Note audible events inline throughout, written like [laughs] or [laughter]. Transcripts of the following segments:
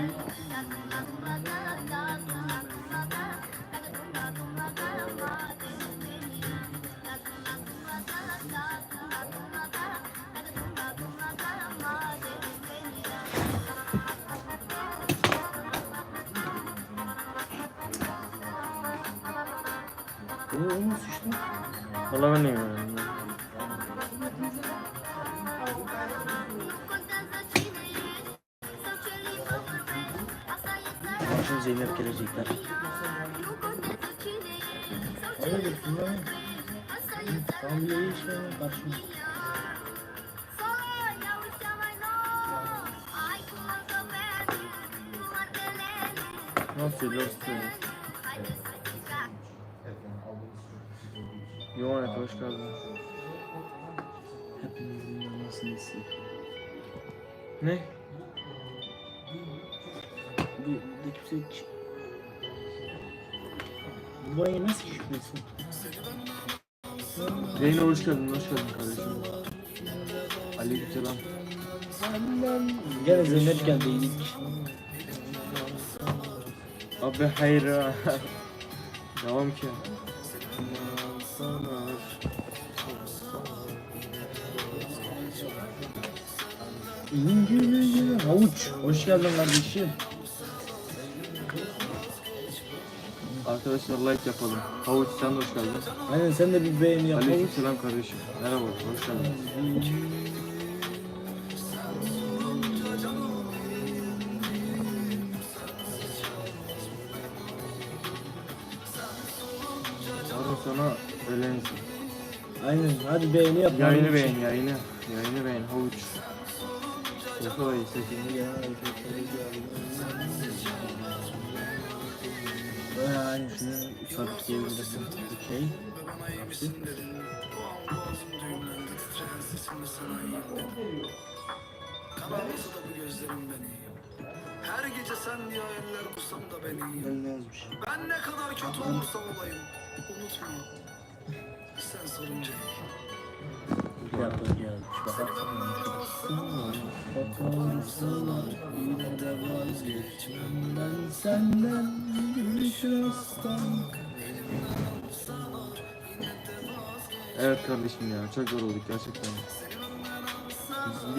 Ne olmuş işte? Valla ben gelecekler. Hayırdır şunlar? Tam iyi işte karşıma. Nasıl söylüyorsun? Yoğun et hoş geldin. Hepimizin anasını istiyor. Ne? Bu hiç... Bu bana nasıl şükresin? Zeynep hoş geldin, hoş geldin kardeşim. Aleykümselam. Gene Zeynep geldi iyilik. Abi hayır ha. [laughs] Devam ki. İngilizce havuç. Hoş geldin kardeşim. Arkadaşlar like yapalım. Havuç sen de hoş geldin. Aynen sen de bir beğeni yap havuç. Aleykümselam kardeşim. Merhaba, hoş geldin. Pardon sana öğlensin. Aynen hadi beğeni yap. Yayını beğen, yayını. Yayını beğen, havuç. Yoksa da sesini Ya, Böyle şunu sabitleyebilirsin. Okey. Da bu gözlerim beni Her gece sen diye hayaller kursam da beni Ben ne yazmış? Ben ne kadar kötü olursam olayım Unutma Sen sorunca Bir senden Gülüşün aslan Evet kardeşim ya, çok yorulduk gerçekten.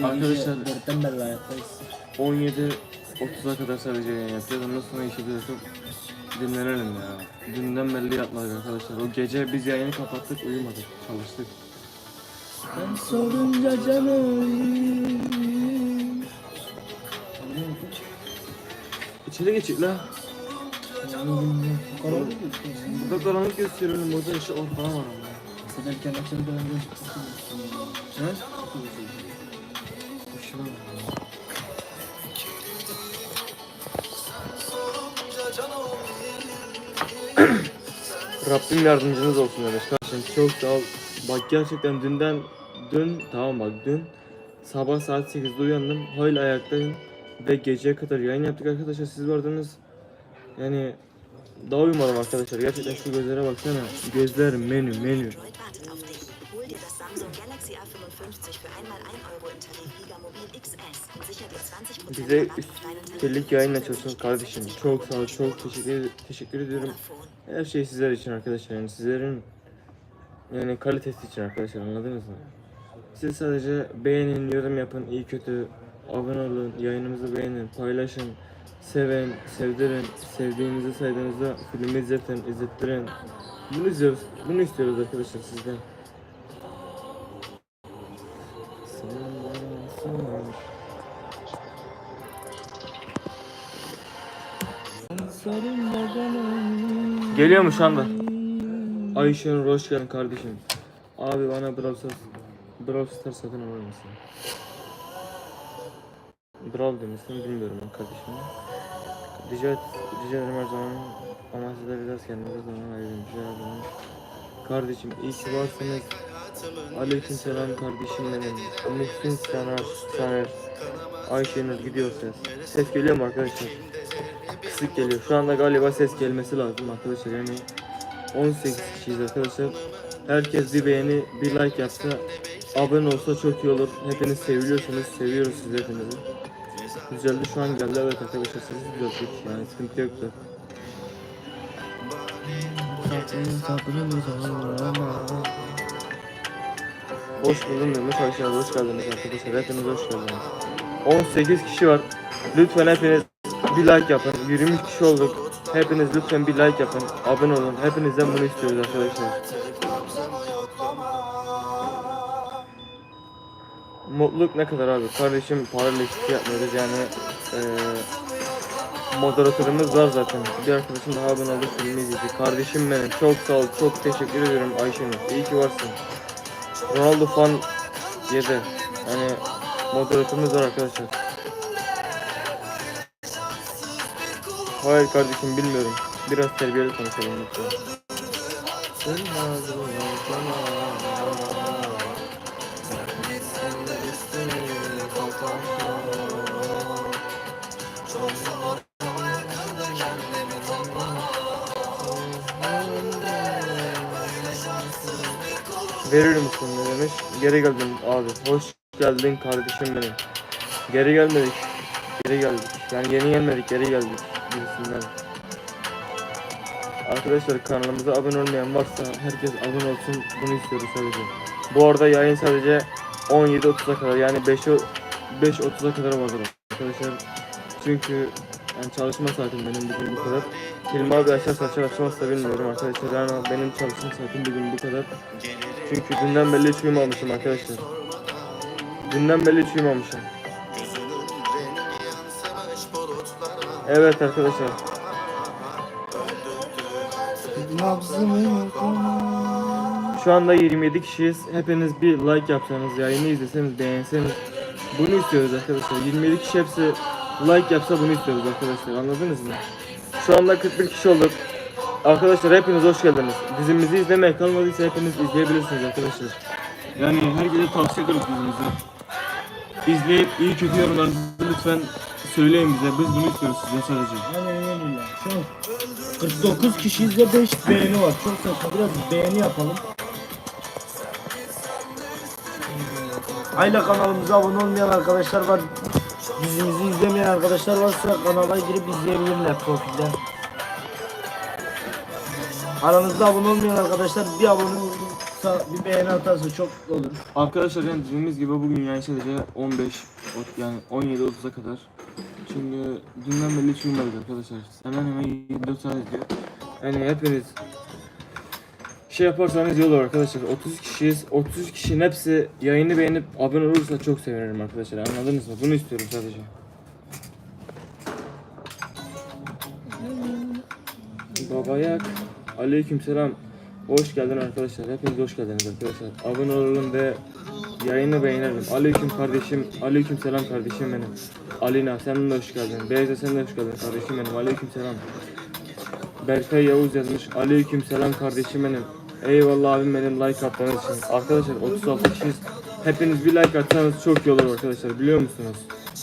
Arkadaşlar- gece dörtten beri ayaktayız. 17.30'a kadar sadece yayın yapacağız. Ondan sonra işe bırakıp dinlenelim ya. Dünden belli yatmadık arkadaşlar. O gece biz yayını kapattık, uyumadık, çalıştık. Ben sorunca canım İçeri geçik la. Burada karanlık gösteriyorum, burada işte ortama var ama. Sen erken akşam dönünce He? Şuna bak. Rabbim yardımcınız olsun demiş kardeşim. Çok sağ ol. Bak gerçekten dünden dün tamam bak dün sabah saat 8'de uyandım. Hala ayaktayım ve geceye kadar yayın yaptık arkadaşlar. Siz vardınız. Yani daha uyumadım arkadaşlar. Gerçekten şu gözlere baksana. Gözler menü menü. Android wartet auf dich. Hol dir das Samsung Galaxy A55 für einmal 1 Euro im Tarif Gigamobil XS und sicher dir 20% Bize üstelik yayın açıyorsunuz kardeşim. Çok sağ çok teşekkür, teşekkür ediyorum. Her şey sizler için arkadaşlar. Yani sizlerin yani kalitesi için arkadaşlar anladınız mı? Siz sadece beğenin, yorum yapın, iyi kötü abone olun, yayınımızı beğenin, paylaşın, seven, sevdirin, sevdiğinizi saydığınızda film izletin, izlettirin. Bunu izliyoruz, bunu istiyoruz arkadaşlar sizden. Geliyor mu şu anda? Ayşen hoş geldin kardeşim. Abi bana Stars, Brawl Stars satın alır mısın? Brawl demişsin bilmiyorum ben kardeşim. Rica, et, rica ederim her zaman ama size biraz kendinize zaman ayırın. Rica ederim. Kardeşim iyi ki varsınız. Aleyküm selam kardeşim benim. Muhsin Sanar, Saner. Ayşenur gidiyor ses. Ses geliyor mu arkadaşlar? Kısık geliyor. Şu anda galiba ses gelmesi lazım arkadaşlar. Yani 18 kişiyiz arkadaşlar. Herkes bir beğeni, bir like yapsa, abone olsa çok iyi olur. Hepiniz seviliyorsunuz. Seviyoruz sizi hepinizi. Düzeldi şu an geldi evet arkadaşlar sesi düzelttik yani sıkıntı yoktu. Hoş buldum demiş aşağıda hoş geldiniz arkadaşlar hepiniz hoş geldiniz. 18 kişi var. Lütfen hepiniz bir like yapın. 23 kişi olduk. Hepiniz lütfen bir like yapın. Abone olun. Hepinizden bunu istiyoruz arkadaşlar. Mutluluk ne kadar abi? Kardeşim hiçbir şey yapmıyoruz yani eee moderatörümüz var zaten. Bir arkadaşım daha abone oldu filmi izleyecek. Kardeşim benim çok sağ ol çok teşekkür ediyorum Ayşenur. İyi ki varsın. Ronaldo fan 7. Yani moderatörümüz var arkadaşlar. Hayır kardeşim bilmiyorum. Biraz terbiyeli konuşalım lütfen. Verir misin ne demiş? Geri geldim abi. Hoş geldin kardeşim benim. Geri gelmedik. Geri geldik. Yani yeni gelmedik geri geldik. Birisinden. Arkadaşlar kanalımıza abone olmayan varsa herkes abone olsun. Bunu istiyoruz sadece. Bu arada yayın sadece 17.30'a kadar yani 5'e 5.30'a kadar vardır arkadaşlar. Çünkü yani çalışma saatim benim bugün bu kadar. Hilmi abi açarsa açar açmazsa bilmiyorum arkadaşlar. Yani benim çalışma saatim bugün bu kadar. Çünkü dünden belli hiç uyumamışım arkadaşlar. Dünden belli hiç uyumamışım. Evet arkadaşlar. Şu anda 27 kişiyiz. Hepiniz bir like yapsanız, yayını izleseniz, beğenseniz. Bunu istiyoruz arkadaşlar. 27 kişi hepsi like yapsa bunu istiyoruz arkadaşlar. Anladınız mı? Şu anda 41 kişi olduk. Arkadaşlar hepiniz hoş geldiniz. Dizimizi izlemeye kalmadıysa hepiniz izleyebilirsiniz arkadaşlar. Yani herkese tavsiye ediyoruz dizimizi. İzleyip iyi kötü yorumlarınızı lütfen söyleyin bize. Biz bunu istiyoruz size sadece. Aynen öyle. Şu an 49 kişiyizde 5 beğeni var. Çok saçma. Biraz beğeni yapalım. Ayla kanalımıza abone olmayan arkadaşlar var. Dizimizi izlemeyen arkadaşlar varsa kanala girip izleyebilirler profilden. Aranızda abone olmayan arkadaşlar bir abone olursa bir beğeni atarsa çok olur. Arkadaşlar yani dediğimiz gibi bugün yani sadece 15 ot- yani 17 30'a kadar. Çünkü dünden beri hiç uyumadık arkadaşlar. Hemen hemen 24 saat ediyor. Yani hepiniz şey yaparsanız iyi olur arkadaşlar. 30 kişiyiz. 30 kişinin hepsi yayını beğenip abone olursa çok sevinirim arkadaşlar. Anladınız mı? Bunu istiyorum sadece. Babayak. Aleykümselam. Hoş geldin arkadaşlar. Hepiniz hoş geldiniz arkadaşlar. Abone olalım ve yayını beğenelim. Aleyküm kardeşim. Aleyküm selam kardeşim benim. Alina sen de hoş geldin. Beyza sen de hoş geldin kardeşim benim. Aleyküm selam. Berkay Yavuz yazmış. Aleyküm selam kardeşim benim. Eyvallah abim benim like attığınız için. Arkadaşlar 36 kişiyiz. Hepiniz bir like atsanız çok iyi olur arkadaşlar biliyor musunuz?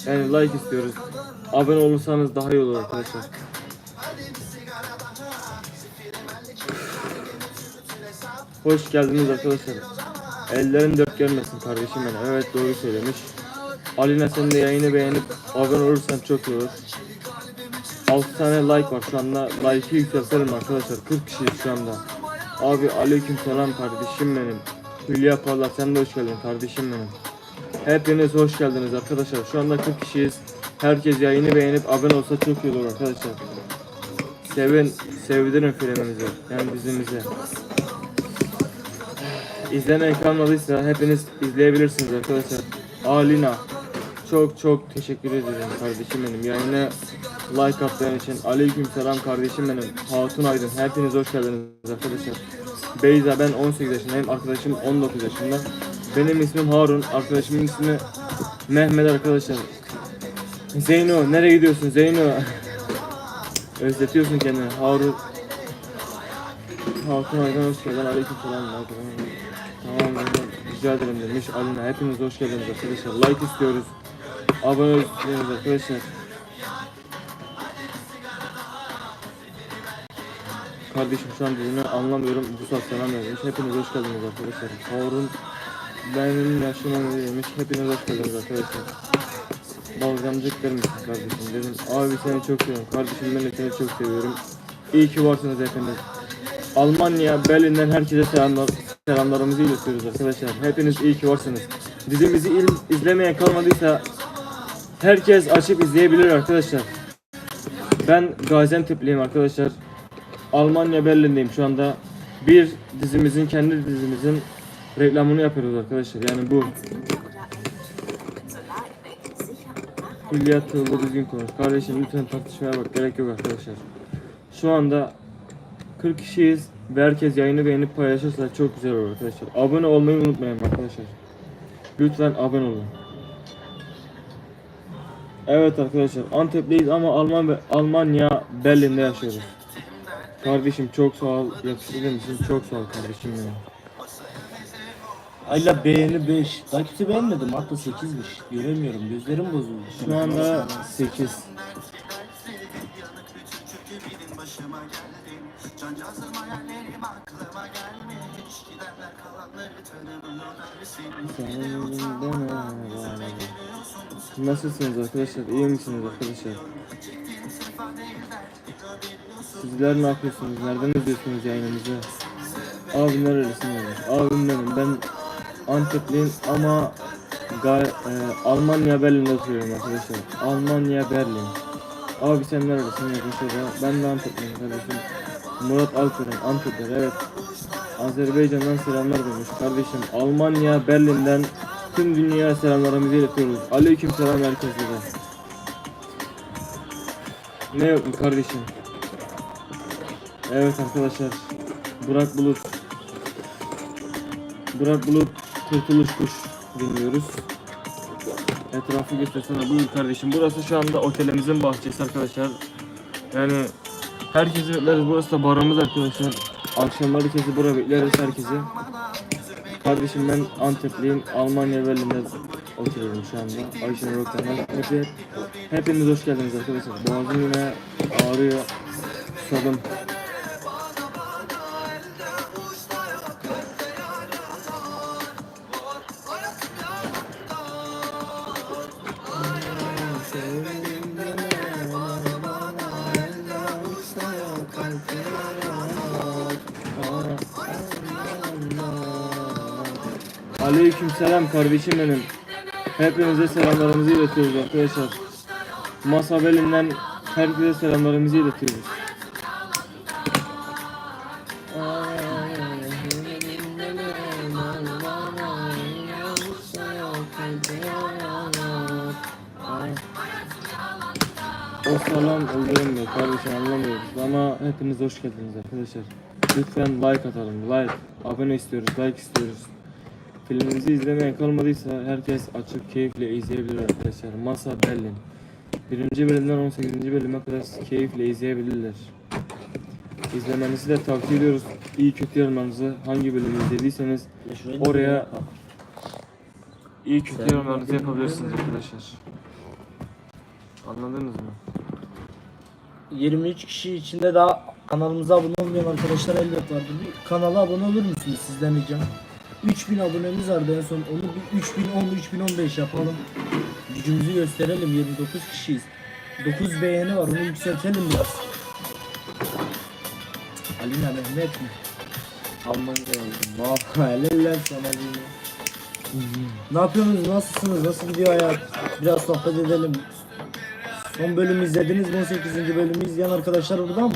Yani like istiyoruz. Abone olursanız daha iyi olur arkadaşlar. Hoş geldiniz arkadaşlar. Ellerin dört görmesin kardeşim benim. Evet doğru söylemiş. Alina sen de yayını beğenip abone olursan çok iyi olur. 6 tane like var şu anda. Like'ı yükseltelim arkadaşlar. 40 kişiyiz şu anda. Abi aleyküm selam kardeşim benim. Hülya Parlak sen de hoş geldin kardeşim benim. Hepiniz hoş geldiniz arkadaşlar. Şu anda 40 kişiyiz. Herkes yayını beğenip abone olsa çok iyi olur arkadaşlar. Sevin, sevdirin filmimizi. Yani dizimizi. İzlemeyen kalmadıysa hepiniz izleyebilirsiniz arkadaşlar. Alina çok çok teşekkür ederim kardeşim benim. Yayına like attığın için. Aleyküm selam kardeşim benim. Hatun Aydın. Hepiniz hoş geldiniz arkadaşlar. Beyza ben 18 yaşındayım. Arkadaşım 19 yaşında. Benim ismim Harun. Arkadaşımın ismi Mehmet arkadaşlar. Zeyno nereye gidiyorsun Zeyno? [laughs] Özletiyorsun kendini. Harun. Hatun Aydın hoş geldin. Aleyküm selam. Tamam rica ederim demiş Alina. Hepiniz hoş geldiniz arkadaşlar. Like istiyoruz. Abone istiyoruz arkadaşlar. Kardeşim şu an dediğini anlamıyorum. Bu saat selam vermiş. Hepiniz hoş geldiniz arkadaşlar. Harun benim yaşıma demiş. Hepiniz hoş geldiniz arkadaşlar. balgamcık vermişsin kardeşim dedim. Abi seni çok seviyorum. Kardeşim ben de seni çok seviyorum. İyi ki varsınız hepiniz. Almanya, Berlin'den herkese selamlar, selamlarımızı iletiyoruz arkadaşlar. Hepiniz iyi ki varsınız. Dizimizi izlemeye kalmadıysa herkes açıp izleyebilir arkadaşlar. Ben Gaziantep'liyim arkadaşlar. Almanya Berlin'deyim şu anda. Bir dizimizin kendi dizimizin reklamını yapıyoruz arkadaşlar. Yani bu Hülya Tığlı düzgün konuş. Kardeşim lütfen tartışmaya bak gerek yok arkadaşlar. Şu anda 40 kişiyiz ve herkes yayını beğenip paylaşırsa çok güzel olur arkadaşlar. Abone olmayı unutmayın arkadaşlar. Lütfen abone olun. Evet arkadaşlar Antep'teyiz ama Alman ve Almanya Berlin'de yaşıyoruz. Kardeşim çok sağ ol. Yakıştırdığın için çok sağ ol kardeşim benim. Ayla beğeni 5. Daha kimse beğenmedi mi? Hatta 8'miş. Göremiyorum. Gözlerim bozuldu. Şu anda 8. Nasılsınız arkadaşlar? İyi misiniz arkadaşlar? Sizler ne yapıyorsunuz? Nereden izliyorsunuz yayınımızı? Abi nerelisin yani? Abim benim. Ben Antepliyim ama Ga- e, Almanya Berlin'de oturuyorum arkadaşlar. Almanya Berlin. Abi sen neredesin yakın Ben de Antepliyim kardeşim. Murat Alperen Antep'ler evet. Azerbaycan'dan selamlar demiş kardeşim. Almanya Berlin'den tüm dünyaya selamlarımızı iletiyoruz. Aleyküm selam herkese. Ne yok mu kardeşim? Evet arkadaşlar. Burak Bulut. Burak Bulut Kurtuluş Kuş dinliyoruz. Etrafı göstersene buyur kardeşim. Burası şu anda otelimizin bahçesi arkadaşlar. Yani herkesi bekleriz. Burası da barımız arkadaşlar. Akşamları kezi buraya bekleriz herkesi. Kardeşim ben Antepliyim. Almanya Berlin'de oturuyorum şu anda. Ayşe Roktan'dan. Hep, hepiniz hoş geldiniz arkadaşlar. Boğazım yine ağrıyor. Susadım. Aleyküm selam kardeşim benim. Hepinize selamlarımızı iletiyoruz arkadaşlar. Masa belinden herkese selamlarımızı iletiyoruz. O salam öldürüm de kardeşim anlamıyoruz ama hepiniz hoş geldiniz arkadaşlar. Lütfen like atalım like. Abone istiyoruz like istiyoruz. Filmimizi izlemeye kalmadıysa herkes açıp keyifle izleyebilir arkadaşlar. Masa Berlin. Birinci bölümden 18. bölüme kadar keyifle izleyebilirler. İzlemenizi de tavsiye ediyoruz. İyi kötü yorumlarınızı hangi bölümü izlediyseniz Oraya- iyi kötü yorumlarınızı yapabilirsiniz arkadaşlar. Anladınız mı? 23 kişi içinde daha kanalımıza abone olmayan arkadaşlar vardır. Bir kanala abone olur musunuz sizden ricam? 3000 abonemiz vardı en son. Onu bir 3010 3015 yapalım. Gücümüzü gösterelim. 29 kişiyiz. 9 beğeni var. Onu yükseltelim biraz. Alina Mehmet mi? Almanya oldu. Helaller sana yine. Ne yapıyorsunuz? Nasılsınız? Nasıl gidiyor hayat? Biraz sohbet edelim. Son bölümü izlediniz mi? 18. bölümü izleyen arkadaşlar burada mı?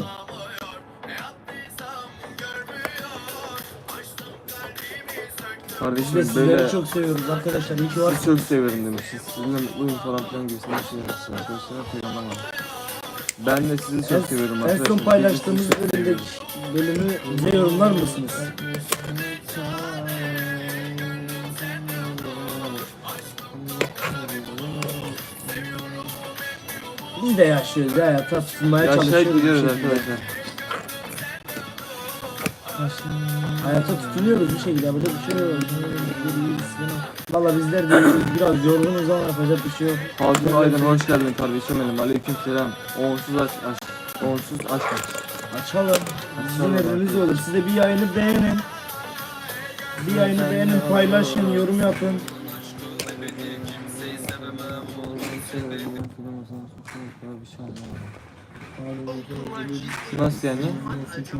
Biz de Kardeşim sizleri böyle çok seviyoruz arkadaşlar. İyi ki sizi varsınız. çok seviyorum demişsiniz. Sizinle mutluyum falan filan gibisinden bir şey yapmışsınız arkadaşlar. Pek anlamadım. Ben de sizi çok seviyorum En, en arkadaşlar. son paylaştığımız Sizi çok bölümdeki seviyorum. bölümü bize yorumlar mısınız? Biz de yaşıyoruz ya hayata tutunmaya Yaşayıp çalışıyoruz. bir gidiyoruz şekilde. arkadaşlar. Hayata tutunuyoruz bir şekilde şey yok. Valla bizler de biraz yorgunuz ama yapacak bir şey yok. Hakim Aydın hoş geldin kardeşim benim. Aleyküm selam. Onsuz aç aç. Onsuz aç aç. Açalım. Sizin emriniz olur. Size bir yayını beğenin. Bir yayını beğenin, paylaşın, yorum yapın. Ya bir şey anlamadım. Nasıl yani?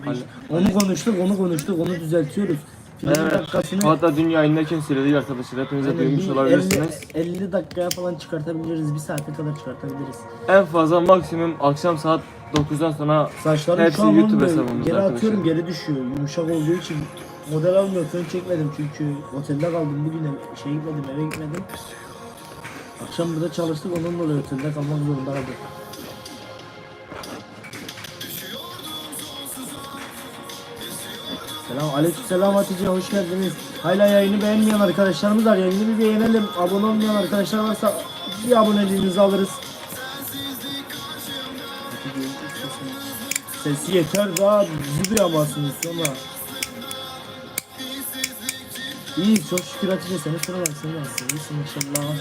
Al- Onu konuştuk, onu konuştuk, onu düzeltiyoruz. Evet. dakikasını Hatta dün yayındayken söyledik arkadaşlar. Hepiniz de Yani duymuş bir olabilirsiniz. 50, 50 dakikaya falan çıkartabiliriz. Bir saate kadar çıkartabiliriz. En fazla maksimum akşam saat 9'dan sonra Saçlarım Hepsi şu an YouTube olmuyor. hesabımızda Geri arkadaşlar. atıyorum geri düşüyor. Yumuşak olduğu için model almıyor. Fön çekmedim çünkü otelde kaldım. Bugün ev- şey gitmedim eve gitmedim. Akşam burada çalıştık ondan dolayı otelde kalmak zorunda kaldık. Selam aleyküm selam Hatice hoş geldiniz. Hala yayını beğenmeyen arkadaşlarımız var. Yayını bir beğenelim. Abone olmayan arkadaşlar varsa bir aboneliğinizi alırız. Sesi yeter daha bizi duyamazsınız sonra. İyi çok şükür Hatice seni sorarak seni nasılsın? İnşallah.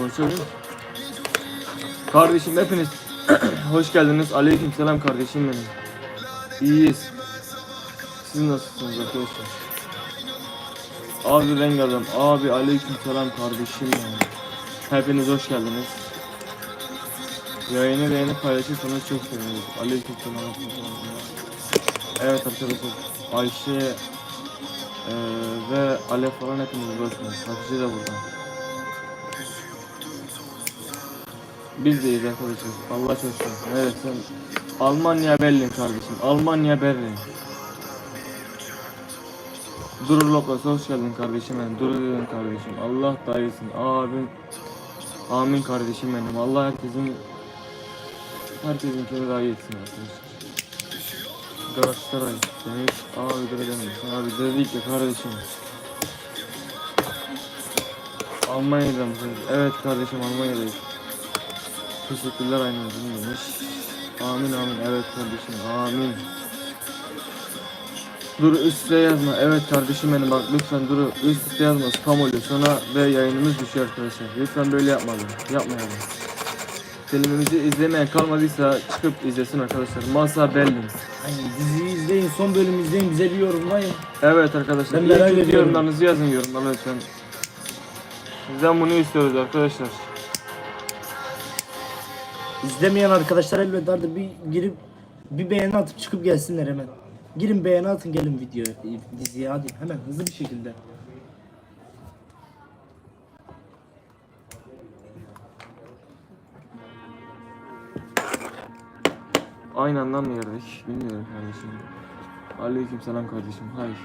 Konuşabilir Kardeşim hepiniz [clears throat] hoş geldiniz. Aleyküm selam kardeşim benim. İyiyiz. Siz nasılsınız arkadaşlar? Abi ben geldim. Abi aleyküm selam kardeşim benim. Hepiniz hoş geldiniz. Yayını beğenip paylaşırsanız çok seviniriz. Aleyküm selam. Evet arkadaşlar. Ayşe eee ve Alev falan hepiniz hoş geldiniz. Hatice de burada. Biz deyiz arkadaşlar. Allah şükür. Evet sen Almanya Berlin kardeşim. Almanya Berlin. Duru Lopez hoş geldin kardeşim benim. Duru dedim kardeşim. Allah da iyisin. Abim. Amin kardeşim benim. Allah herkesin herkesinkini daha iyi etsin arkadaşlar. Galatasaray demiş. Abi dur dememişsin. Abi dedik ya kardeşim. Almanya'da mısınız? Evet kardeşim Almanya'dayız. Teşekkürler aynı olsun demiş. Amin amin evet kardeşim amin. Dur üstte yazma. Evet kardeşim benim bak lütfen dur üst üste yazma spam oluyor sonra ve yayınımız düşüyor arkadaşlar. Lütfen böyle yapmayalım. Yapmayalım. Filmimizi izlemeyen kalmadıysa çıkıp izlesin arkadaşlar. Masa Berlin. Hani diziyi izleyin, son bölümü izleyin, bize bir yorumlayın. Evet arkadaşlar. Ben merak ediyorum. yorumlarınızı yazın yorumlara lütfen. Sizden bunu istiyoruz arkadaşlar. İzlemeyen arkadaşlar elbette bir girip bir beğeni atıp çıkıp gelsinler hemen. Girin beğeni atın gelin videoya, diziye hadi hemen hızlı bir şekilde. Aynı anda mı yerdik? Bilmiyorum kardeşim. Aleyküm selam kardeşim. Hayır.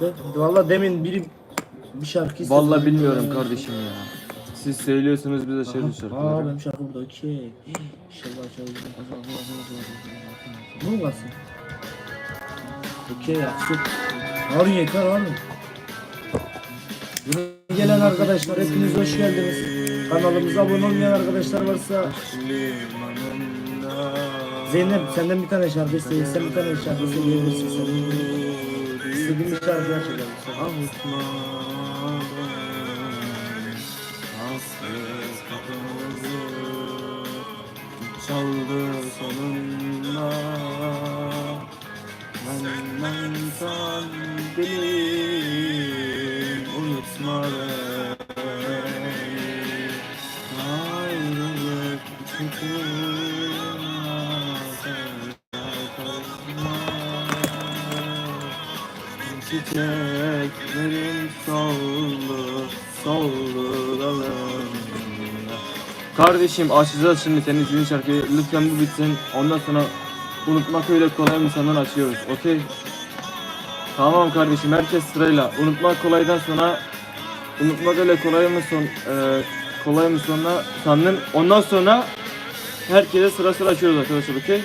Şarkı? Valla demin biri bir şarkı istedi. Vallahi bilmiyorum kardeşim ya. Siz söylüyorsunuz biz açıyoruz Aa şarkıları. benim şarkı burada okey. İnşallah açabilirim. Bu mu kalsın? Okey yapsın. Harun yeter Harun. Yeni gelen arkadaşlar hepiniz hoş geldiniz. Kanalımıza abone olmayan arkadaşlar varsa Zeynep senden bir tane şarkı isteyin. Sen bir tane şarkı isteyebilirsin sen. İstediğin bir şarkı açacağım. Çaldı sonunda Benden sen bilin Unutma beni Ayrılık çıkmaz karışma Çiçeklerim soldu, soldu dalımda Kardeşim açacağız şimdi senin istediğin şarkıyı. Lütfen bu bitsin. Ondan sonra unutmak öyle kolay mı senden açıyoruz. Okey? Tamam kardeşim herkes sırayla. Unutmak kolaydan sonra unutmak öyle kolay mı son e, kolay mı sonra sandın. Ondan sonra herkese sıra sıra açıyoruz arkadaşlar okey?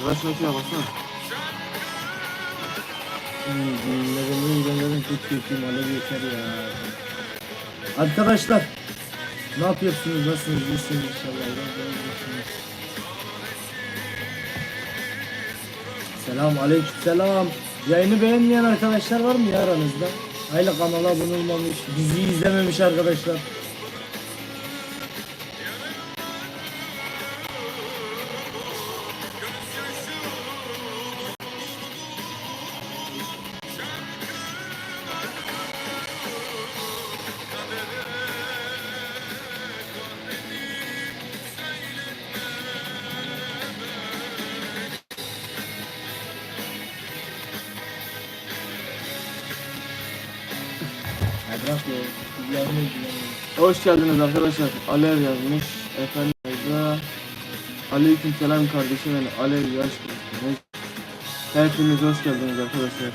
Yavaş ya baksana. Hmm, Neden neden çok kötüyüm alev yeter ya. Arkadaşlar ne yapıyorsunuz? Nasılsınız? İyisiniz inşallah. Selam aleyküm selam. Yayını beğenmeyen arkadaşlar var mı ya aranızda? Hala kanala abone olmamış, diziyi izlememiş arkadaşlar. Hoş geldiniz arkadaşlar. Alev yazmış. Efendim yazdı. Aleyküm selam kardeşim benim. Alev yaş. Hepiniz hoş geldiniz arkadaşlar.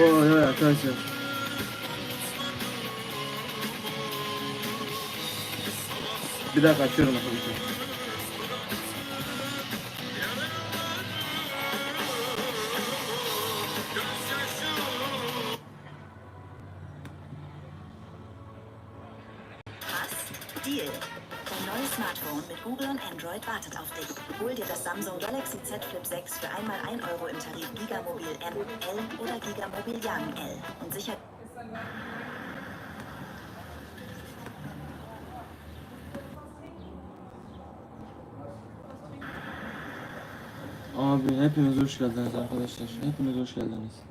Oy oy arkadaşlar. Bir dakika açıyorum arkadaşlar. Z Flip 6 für einmal 1 Euro im Tarif Gigamobil M, L oder Gigamobil Young L und sicher Abi hepiniz hoş geldiniz arkadaşlar. Hepiniz hoş geldiniz.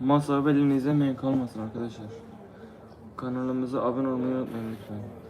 Masa belini izlemeyin kalmasın arkadaşlar. Kanalımıza abone olmayı unutmayın lütfen.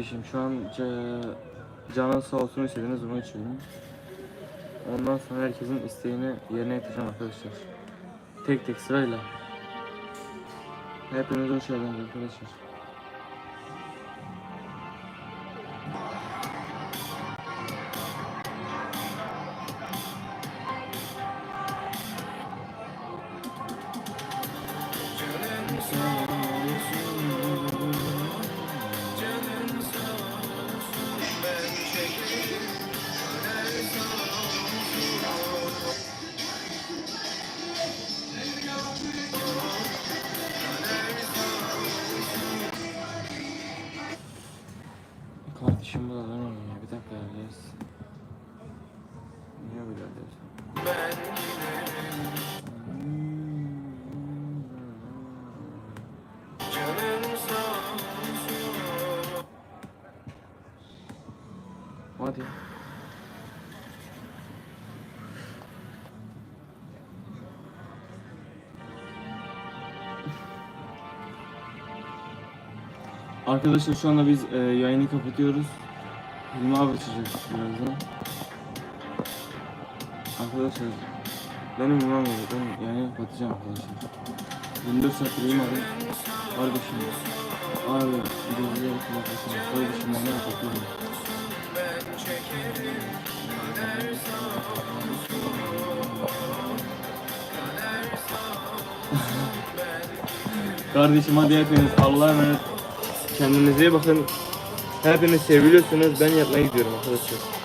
Kardeşim şu an ca- canın sağ olsun istediniz bunu içiyorum. Ondan sonra herkesin isteğini yerine getireceğim arkadaşlar. Tek tek sırayla. Hepiniz hoş geldiniz arkadaşlar. Hadi. Arkadaşlar şu anda biz e, yayını kapatıyoruz. Hilmi abi açacak birazdan. Arkadaşlar benim Hilmi abi ben yayını kapatacağım arkadaşlar. 24 saattir Hilmi abi. Kardeşim abi gözleri kapatacağım. Kardeşim bana kapatıyorum. Kardeşim hadi hepiniz Allah'a emanet. Kendinize iyi bakın. Hepiniz seviliyorsunuz. Ben yatmaya gidiyorum arkadaşlar.